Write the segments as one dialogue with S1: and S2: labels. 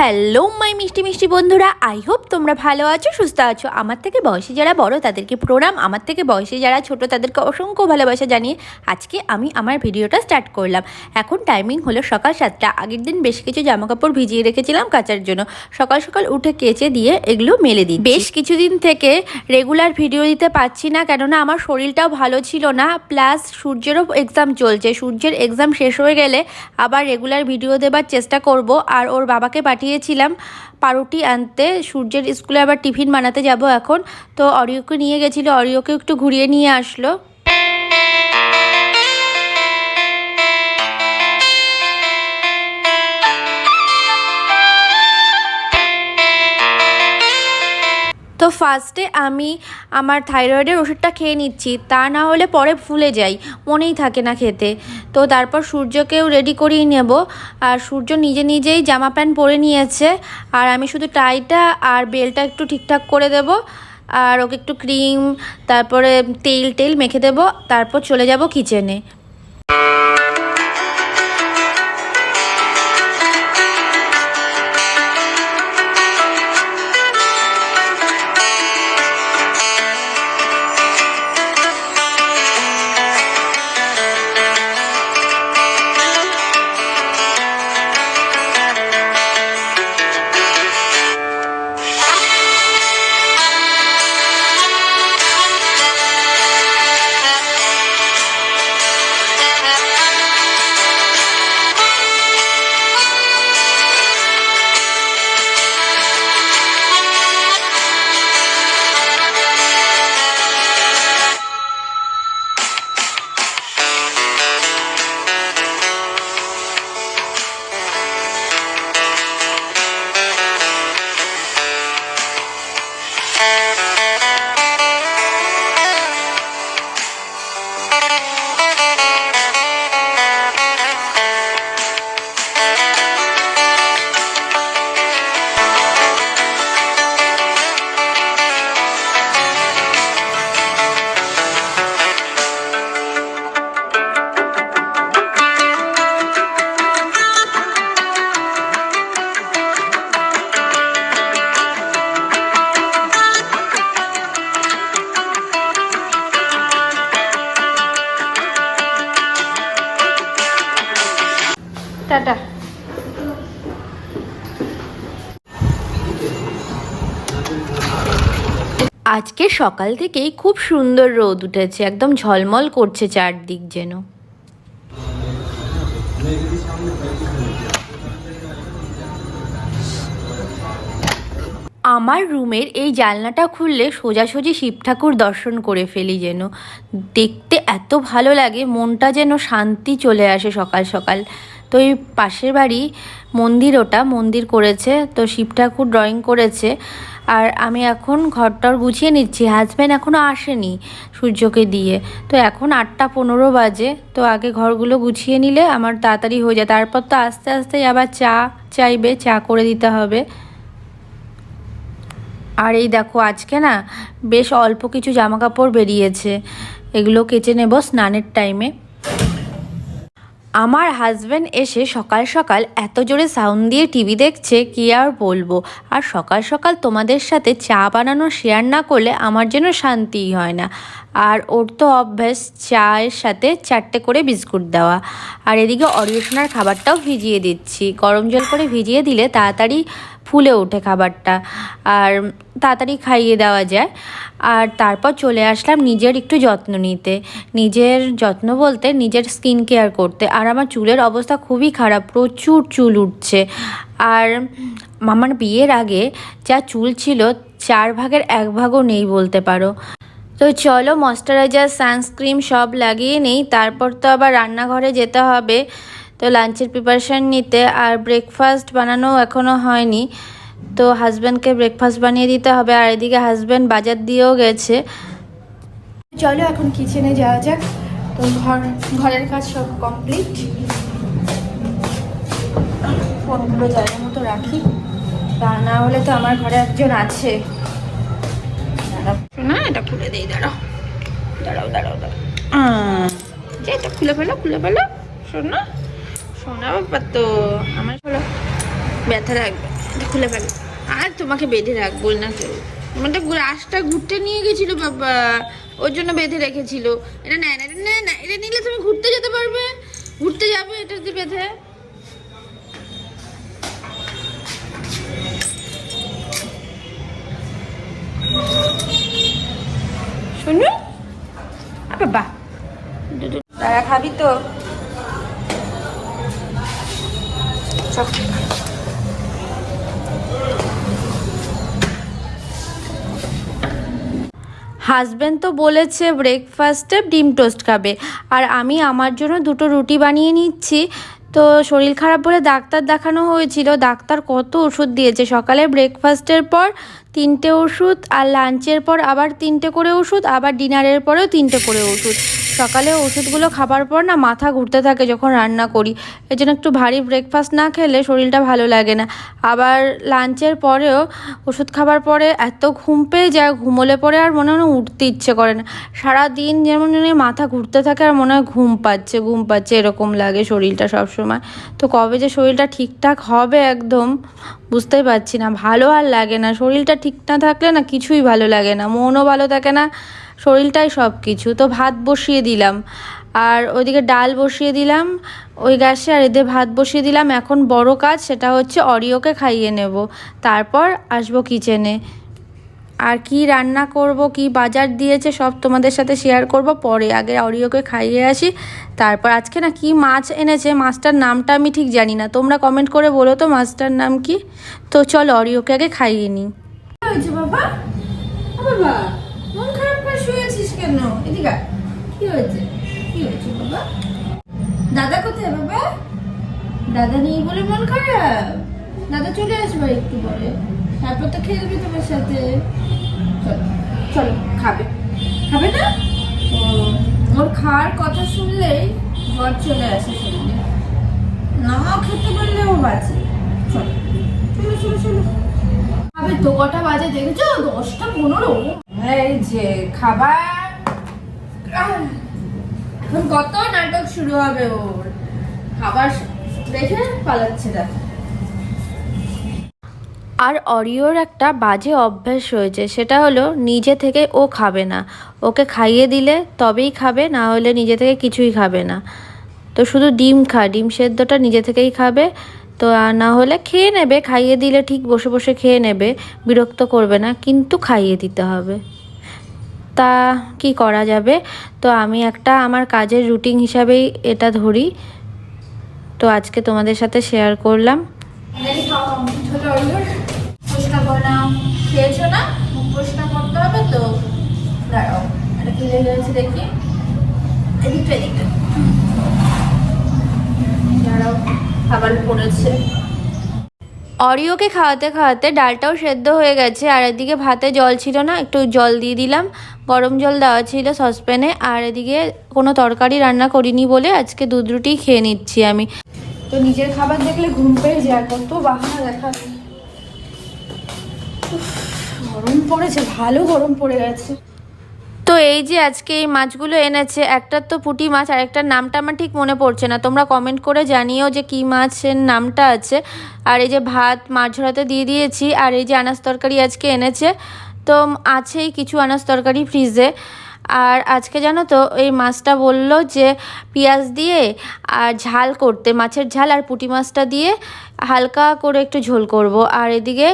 S1: Hello my মিষ্টি মিষ্টি বন্ধুরা আই হোপ তোমরা ভালো আছো, সুস্থ আছো। আমার থেকে বয়সী যারা বড়, তাদেরকে প্রণাম। আমার থেকে বয়সে যারা ছোট, তাদেরকে অসংখ্য ভালোবাসা জানিয়ে আজকে আমি আমার ভিডিওটা স্টার্ট করলাম। এখন টাইমিং হলো সকাল সাতটা। আগের দিন বেশ কিছু জামা কাপড় ভিজিয়ে রেখেছিলাম কাচার জন্য। সকাল সকাল উঠে কেচে দিয়ে এগুলো মেলে দিই বেশ কিছুদিন থেকে রেগুলার ভিডিও দিতে পারছি না, কেননা আমার শরীরটাও ভালো ছিল না। প্লাস সূর্যেরও এক্সাম চলছে। সূর্যের এক্সাম শেষ হয়ে গেলে আবার রেগুলার ভিডিও দেবার চেষ্টা করব। আর ওর বাবাকে পাঠিয়েছিলাম পাউরুটি আনতে। সূর্যের স্কুলে আবার টিফিন বানাতে যাব এখন। তো অরিওকে নিয়ে গেছিল। অরিওকে একটু ঘুরিয়ে নিয়ে আসলো। তো ফার্স্টে আমি আমার থাইরয়েডের ওষুধটা খেয়ে নিচ্ছি, তা না হলে পরে ফুলে যাই, মনেই থাকে না খেতে। তো তারপর সূর্যকেও রেডি করিয়ে নেব। আর সূর্য নিজে নিজেই জামা প্যান্ট পরে নিয়েছে, আর আমি শুধু টাইটা আর বেলটা একটু ঠিকঠাক করে দেব। আর ওকে একটু ক্রিম তারপরে তেল টেল মেখে দেব। তারপর চলে যাব কিচেনে আজকে সকাল থেকেই খুব সুন্দর রোদ উঠেছে, একদম ঝলমল করছে চারদিক যেন। আমার রুমের এই জানলাটা খুললে সোজাসুজি শিব ঠাকুর দর্শন করে ফেলি যেন। দেখতে এত ভালো লাগে, মনটা যেন শান্তি চলে আসে সকাল সকাল। তো এই পাশের বাড়ি মন্দির ওটা, মন্দির করেছে, তো শিব ঠাকুর ড্রয়িং করেছে। আর আমি এখন ঘরটর গুছিয়ে নিচ্ছি হাজব্যান্ড এখনও আসেনি সূর্যকে দিয়ে। তো এখন আটটা পনেরো বাজে, তো আগে ঘরগুলো গুছিয়ে নিলে আমার তাড়াতাড়ি হয়ে যায়। তারপর তো আস্তে আস্তে আবার চা চাইবে, চা করে দিতে হবে। আর এই দেখো, আজকে না বেশ অল্প কিছু জামা কাপড় বেরিয়েছে। এগুলো কেচে নেব স্নানের টাইমে আমার হাজব্যান্ড এসে সকাল সকাল এত জোরে সাউন্ড দিয়ে টিভি দেখছে, কি আর বলব? আর সকাল সকাল তোমাদের সাথে চা বানানো শেয়ার না করলে আমার যেন শান্তিই হয় না। আর ওর তো অভ্যাস, চায়ের সাথে চারটে করে বিস্কুট দেওয়া। আর এদিকে অরিয়সোনার খাবারটাও ভিজিয়ে দিচ্ছি। গরম জল করে ভিজিয়ে দিলে তাড়াতাড়ি ফুলে ওঠে খাবারটা। আর তাড়াতাড়ি খাইয়ে দেওয়া যায়। আর তারপর চলে আসলাম নিজের একটু যত্ন নিতে। নিজের যত্ন বলতে নিজের স্কিন কেয়ার করতে। আর আমার চুলের অবস্থা খুবই খারাপ, প্রচুর চুল উঠছে। আর আমার বিয়ের আগে যা চুল ছিল চার ভাগের এক ভাগও নেই বলতে পারো। তো চলো ময়শ্চারাইজার সানস্ক্রিন সব লাগিয়ে নেই। তারপর তো আবার রান্নাঘরে যেতে হবে। তো লাঞ্চের প্রিপারেশান নিতে আর ব্রেকফাস্ট বানানো এখনও হয়নি। তো হাজব্যান্ডকে ব্রেকফাস্ট বানিয়ে দিতে হবে। আর এদিকে হাজব্যান্ড বাজার দিয়েও গেছে। চলো এখন কিচেনে যাওয়া যাক। তো ঘর ঘরের কাজ সব কমপ্লিট ফোনগুলো জায়গার মতো রাখি। তা না হলে তো আমার ঘরে একজন আছে। না এটা খুলে দিই দাঁড়াও। দাঁড়াও দাঁড়াও দাঁড়াও। এটা খুলে ফেলো খুলে ফেলো। শোনো। শোনা ব্যাপার তো আমার হলো ব্যথা রাখবে খুলে ফেল। আর তোমাকে বেঁধে রাখব না কেউ আমারটা রাসটা ঘুরতে নিয়ে গেছিল বাবা, ওর জন্য বেঁধে রেখেছিল। এটা না না না নিলে তুমি ঘুরতে যেতে পারবে। ঘুরতে যাবে এটা দিয়ে বেঁধে। শুনুন বাবা দাদা খাবি তো? চল হাজব্যান্ড তো বলেছে ব্রেকফাস্টে ডিম টোস্ট খাবে। আর আমি আমার জন্য দুটো রুটি বানিয়ে নিচ্ছি। তো শরীর খারাপ বলে ডাক্তার দেখানো হয়েছিল। ডাক্তার কত ওষুধ দিয়েছে? সকালে ব্রেকফাস্টের পর তিনটে ওষুধ, আর লাঞ্চের পর আবার তিনটে করে ওষুধ, আবার ডিনারের পরেও তিনটে করে ওষুধ। সকালে ওষুধগুলো খাবার পর না মাথা ঘুরতে থাকে যখন রান্না করি। এই জন্য একটু ভারী ব্রেকফাস্ট না খেলে শরীরটা ভালো লাগে না। আবার লাঞ্চের পরেও ওষুধ খাবার পরে এত ঘুম পেয়ে যায়, ঘুমোলে পরে আর মনে হয় উঠতে ইচ্ছে করে না। সারাদিন যেমন মাথা ঘুরতে থাকে আর মনে হয় ঘুম পাচ্ছে ঘুম পাচ্ছে এরকম লাগে শরীরটা সবসময়। তো কবে যে শরীরটা ঠিকঠাক হবে একদম বুঝতেই পারছি না। ভালো আর লাগে না। শরীরটা ঠিক না থাকলে না কিছুই ভালো লাগে না। মনও ভালো থাকে না। শরীরটাই সব কিছু। তো ভাত বসিয়ে দিলাম। আর ওইদিকে ডাল বসিয়ে দিলাম, ওই গ্যাসে আর এদের ভাত বসিয়ে দিলাম। এখন বড় কাজ সেটা হচ্ছে অরিওকে খাইয়ে নেব। তারপর আসব কিচেনে। আর কি রান্না করব, কি বাজার দিয়েছে সব তোমাদের সাথে শেয়ার করব। পরে আগে অরিওকে খাইয়ে আসি। তারপর আজকে না কি মাছ এনেছে, মাছটার নামটা আমি ঠিক জানি না। তোমরা কমেন্ট করে বলো তো মাছটার নাম কি। তো চল অরিওকে আগে খাইয়ে নিই। বাবা মন খারাপ করে শুয়েছিস দাদা কোথায় বাবা? দাদা নেই বলে মন খারাপ। দাদা চলে আসবে একটু পরে। তারপর তো খেলবে তোমার সাথে। চলো খাবে। খাবে না? ওর খাওয়ার কথা শুনলেই জ্বর চলে আসে শরীরে না খেতে পারলে ও বাঁচে। চলো চলো চলো। খাবে তো, কটা বাজে দেখেছ? দশটা পনেরো। এই যে, খাবার এখন কত নাটক শুরু হবে ওর? খাবার দেখে পালাচ্ছে আর অরিওর একটা বাজে অভ্যাস হয়েছে সেটা হলো নিজে থেকে ও খাবে না। ওকে খাইয়ে দিলে তবেই খাবে, না হলে নিজে থেকে কিছুই খাবে না। তো শুধু ডিম খা, ডিম সেদ্ধটা নিজে থেকেই খাবে। তো না হলে খেয়ে নেবে, খাইয়ে দিলে ঠিক বসে বসে খেয়ে নেবে, বিরক্ত করবে না, কিন্তু খাইয়ে দিতে হবে। তা কি করা যাবে? তো আমি একটা আমার কাজের রুটিন হিসাবেই এটা ধরি। তো আজকে তোমাদের সাথে শেয়ার করলাম। তো খাবার পড়েছে। অরিওকে খাওয়াতে খাওয়াতে ডালটাও সেদ্ধ হয়ে গেছে। আর এদিকে ভাতে জল ছিল না, একটু জল দিয়ে দিলাম। গরম জল দেওয়া ছিল সসপ্যানে। আর এদিকে কোনো তরকারি রান্না করিনি বলে আজকে দুধ রুটি খেয়ে নিচ্ছি আমি। তো নিজের খাবার দেখলে ঘুম পেয়ে যায়, কত বাহানা দেখা গরম পড়েছে, ভালো গরম পড়ে গেছে। তো এই যে আজকে এই মাছগুলো এনেছে একটার তো পুঁটি মাছ আর একটার নামটা আমার ঠিক মনে পড়ছে না। তোমরা কমেন্ট করে জানিও যে কী মাছের নামটা আছে। আর এই যে ভাত মাছ ঝরাতে দিয়ে দিয়েছি, আর এই যে আনাজ তরকারি আজকে এনেছে, তো আছেই কিছু আনাজ তরকারি ফ্রিজে আর আজকে জানো তো, এই মাছটা বলল যে পেঁয়াজ দিয়ে আর ঝাল করতে, মাছের ঝাল আর পুটি মাছটা দিয়ে হালকা করে একটু ঝোল করব। আর এদিকে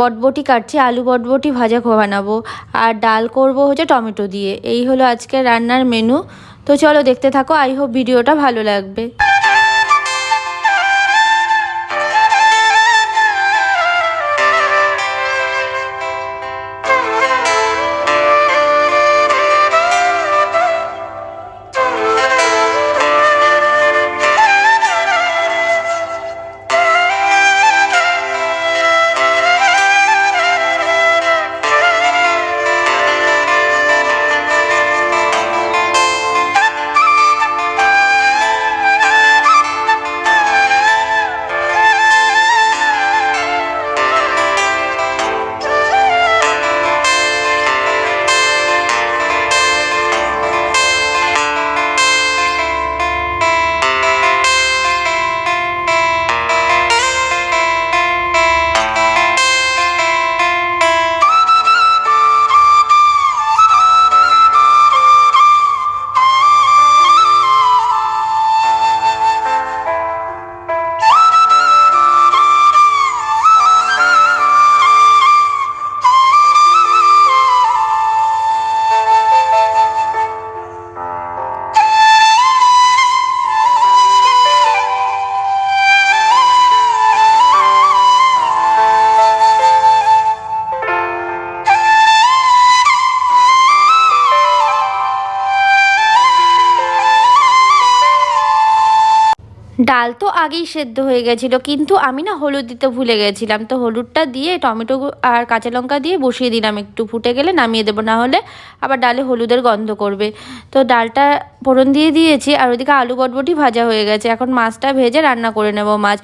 S1: বটবটি কাটছি, আলু বটবটি ভাজা বানাবো। আর ডাল করব হচ্ছে টমেটো দিয়ে। এই হলো আজকে রান্নার মেনু তো চলো দেখতে থাকো আই হোপ ভিডিওটা ভালো লাগবে। ডাল তো আগেই সেদ্ধ হয়ে গেছিল, কিন্তু আমি না হলুদ দিতে ভুলে গেছিলাম। তো হলুদটা দিয়ে টমেটো আর কাঁচা লঙ্কা দিয়ে বসিয়ে দিলাম একটু, ফুটে গেলে নামিয়ে দেবো, না হলে আবার ডালে হলুদের গন্ধ করবে। তো ডালটা ফোড়ন দিয়ে দিয়েছি, আর ওদিকে আলু বটবটি ভাজা হয়ে গেছে। এখন মাছটা ভেজে রান্না করে নেব মাছ।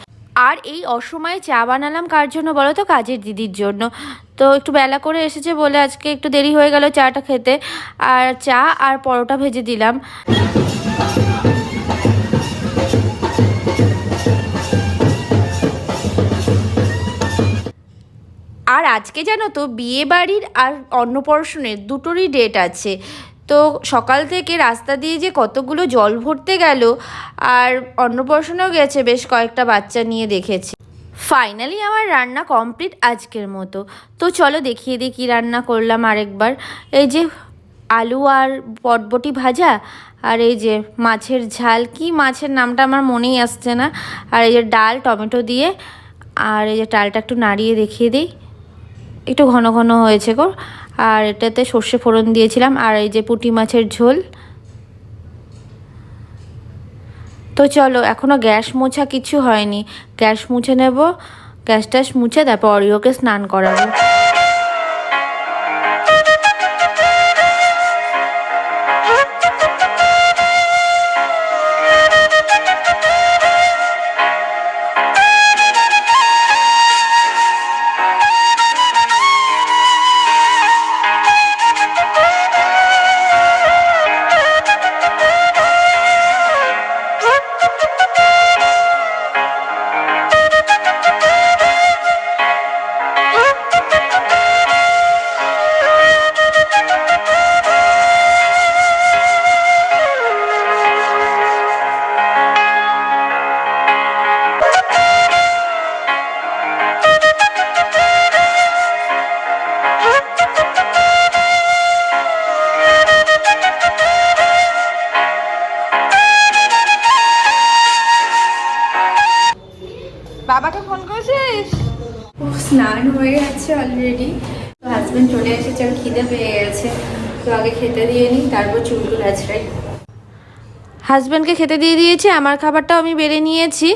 S1: আর এই অসময়ে চা বানালাম কার জন্য বলো তো? কাজের দিদির জন্য। তো একটু বেলা করে এসেছে বলে আজকে একটু দেরি হয়ে গেল চাটা খেতে। আর চা আর পরোটা ভেজে দিলাম। আর আজকে জানো তো বিয়ে বাড়ির আর অন্নপ্রাশনের দুটোরই ডেট আছে। তো সকাল থেকে রাস্তা দিয়ে যে কতগুলো জল ভরতে গেল আর অন্নপ্রাশনেও গেছে, বেশ কয়েকটা বাচ্চা নিয়ে দেখেছি। ফাইনালি আমার রান্না কমপ্লিট আজকের মতো। তো চলো দেখিয়ে দিই কী রান্না করলাম আরেকবার। এই যে আলু আর পটবটি ভাজা আর এই যে মাছের ঝাল। কি মাছের নামটা আমার মনেই আসছে না। আর এই যে ডাল, টমেটো দিয়ে আর এই যে ডালটা একটু নাড়িয়ে দেখিয়ে দিই। একটু ঘন ঘন হয়েছে গো। আর এটাতে সর্ষে ফোড়ন দিয়েছিলাম, আর এই যে পুঁটি মাছের ঝোল। তো চলো এখনও গ্যাস মোছা কিছু হয়নি। গ্যাস মুছে নেব, গ্যাস ট্যাস মুছে তারপর অরিওকে স্নান করাবো।
S2: স্নান হয়ে গেছে অলরেডি তো হাজব্যান্ড চলে এসেছে, আর খিদে পেয়ে গেছে। তো আগে খেতে দিয়ে নিই, তারপর চুলগুলো আছড়াই।
S1: হাজব্যান্ডকে খেতে দিয়ে দিয়েছি, আমার খাবারটাও আমি বেড়ে নিয়েছি।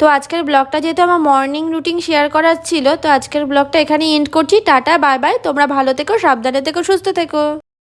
S1: তো আজকের ব্লগটা যেহেতু আমার মর্নিং রুটিন শেয়ার করার ছিল, তো আজকের ব্লগটা এখানে এন্ড করছি। টাটা বাই বাই তোমরা ভালো থেকো, সাবধানে থেকো, সুস্থ থেকো।